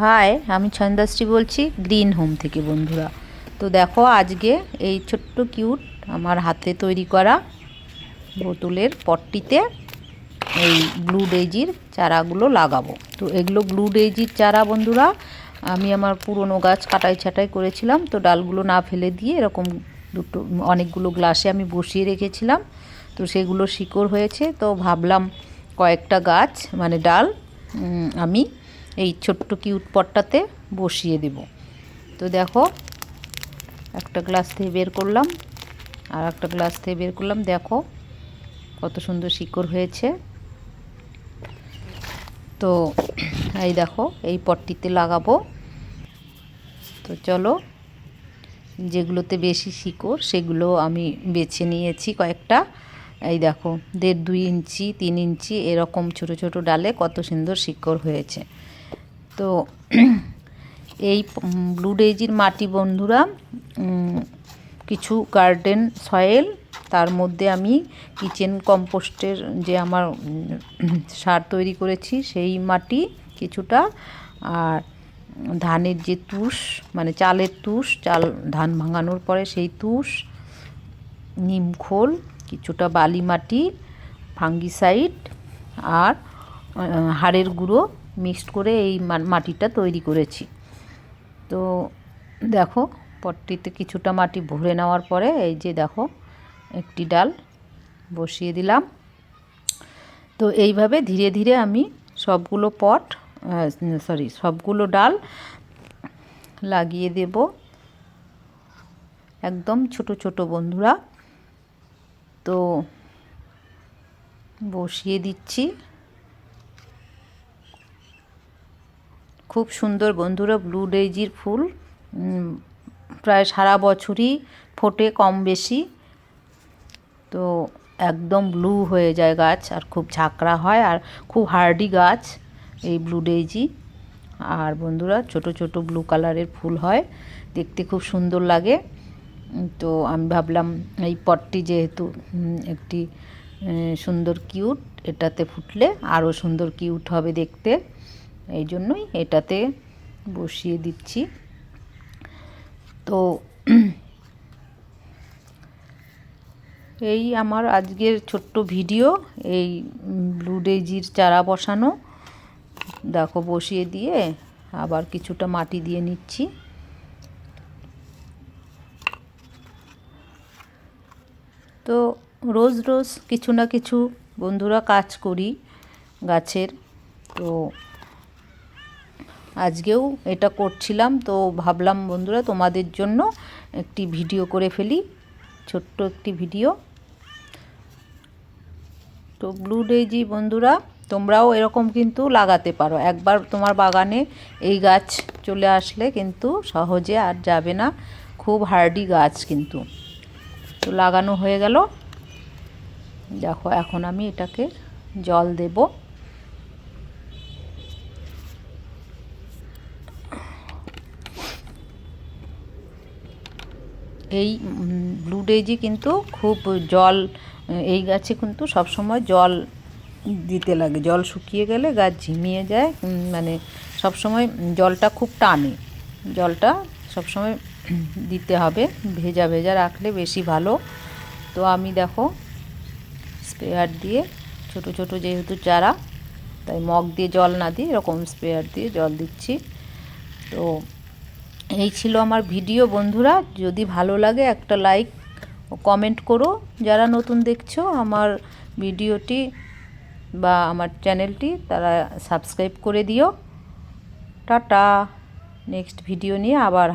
High, আমি ছন্দাশ্রী বলছি, green home থেকে বন্ধুরা। তো দেখো আজকে এই ছোট্ট কিউট আমার হাতে তৈরি করা বোতলের পটটিতে এই ব্লু ডেজির চারাগুলো লাগাবো। তো এগুলো ব্লু ডেজির চারা বন্ধুরা, আমি আমার পুরনো গাছ কাটাই ছাটাই করেছিলাম, তো ডালগুলো না ফেলে দিয়ে এরকম দুটো, অনেকগুলো গ্লাসে আমি বসিয়ে রেখেছিলাম, তো সেগুলো শিকড় হয়েছে, তো ভাবলাম কয়েকটা গাছ মানে ডাল আমি এই ছোট্ট কিউট পটটাতে বসিয়ে দেব। তো দেখো, একটা গ্লাস থেকে বের করলাম, আর একটা গ্লাস থেকে বের করলাম। দেখো কত সুন্দর শিকড় হয়েছে। তো এই দেখো, এই পটটিতে লাগাবো। তো চলো, যেগুলোতে বেশি শিকড়, সেগুলো আমি বেছে নিয়েছি কয়েকটা। এই দেখো, দেড় দুই ইঞ্চি, তিন ইঞ্চি, এরকম ছোট ছোট ডালে কত সুন্দর শিকড় হয়েছে। তো এই ব্লু ডেজির মাটি বন্ধুরা কিছু গার্ডেন সয়েল তার মধ্যে আমি কিচেন কম্পোস্টের যে আমার সার তৈরি করেছি, সেই মাটি কিছুটা, আর ধানের যে তুষ মানে চালের তুষ, চাল ধান ভাঙানোর পরে সেই তুষ নিমখোল কিছুটা বালি মাটি ফাঙ্গিসাইড আর হাড়ের গুঁড়ো মিক্সড করে এই মাটিটা তৈরি করেছি। তো দেখো, পটটিতে কিছুটা মাটি ভরে নেওয়ার পরে এই যে দেখো, একটি ডাল বসিয়ে দিলাম। তো এইভাবে ধীরে ধীরে আমি সবগুলো পট সরি সবগুলো ডাল লাগিয়ে দেব। একদম ছোট ছোট বন্ধুরা। তো বসিয়ে দিচ্ছি। খুব সুন্দর বন্ধুরা ব্লু ডেইজির ফুল। প্রায় সারা বছরই ফোটে কম বেশি। তো একদম ব্লু হয়ে যায় গাছ, আর খুব ঝাঁকড়া হয়, আর খুব হার্ডি গাছ এই ব্লু ডেইজি আর বন্ধুরা, ছোট ছোট ব্লু কালারের ফুল হয়, দেখতে খুব সুন্দর লাগে। তো আমি ভাবলাম, এই পটটি যেহেতু একটি সুন্দর কিউট এটাতে ফুটলে আরও সুন্দর কিউট হবে দেখতে। এই জন্যই এটাতে বসিয়ে দিচ্ছি। তো এই আমার আজকের ছোট্ট ভিডিও, এই ব্লু ডেজির চারা বসানো। দেখো, বসিয়ে দিয়ে আবার কিছুটা মাটি দিয়ে নিচ্ছি। তো রোজ রোজ কিছু না কিছু বন্ধুরা কাজ করি গাছের। তো আজকেও এটা করছিলাম, তো ভাবলাম বন্ধুরা তোমাদের জন্য একটি ভিডিও করে ফেলি, ছোট্ট একটি ভিডিও। তো ব্লু ডেজি বন্ধুরা, তোমরাও এরকম কিন্তু লাগাতে পারো। একবার তোমার বাগানে এই গাছ চলে আসলে কিন্তু সহজে আর যাবে না, খুব হার্ডি গাছ কিন্তু। তো লাগানো হয়ে গেল। দেখো, এখন আমি এটাকে জল দেবো। এই ব্লু ডেজি কিন্তু খুব জল, এই গাছে কিন্তু সবসময় জল দিতে লাগে। জল শুকিয়ে গেলে গাছ ঝিমিয়ে যায় মানে সবসময় জলটা খুব টানে। জলটা সবসময় দিতে হবে, ভেজা ভেজা রাখলে বেশি ভালো। তো আমি দেখো স্প্রেয়ার দিয়ে, ছোট ছোট যেহেতু চারা, তাই মগ দিয়ে জল না দিয়ে এরকম স্প্রেয়ার দিয়ে জল দিচ্ছি। তো এই ছিল আমার ভিডিও, বন্ধুরা। যদি ভালো লাগে, একটা লাইক ও কমেন্ট করো। যারা নতুন দেখছ আমার ভিডিওটি বা আমার চ্যানেলটি, তারা সাবস্ক্রাইব করে দিও। টাটা। নেক্সট ভিডিও নিয়ে আবার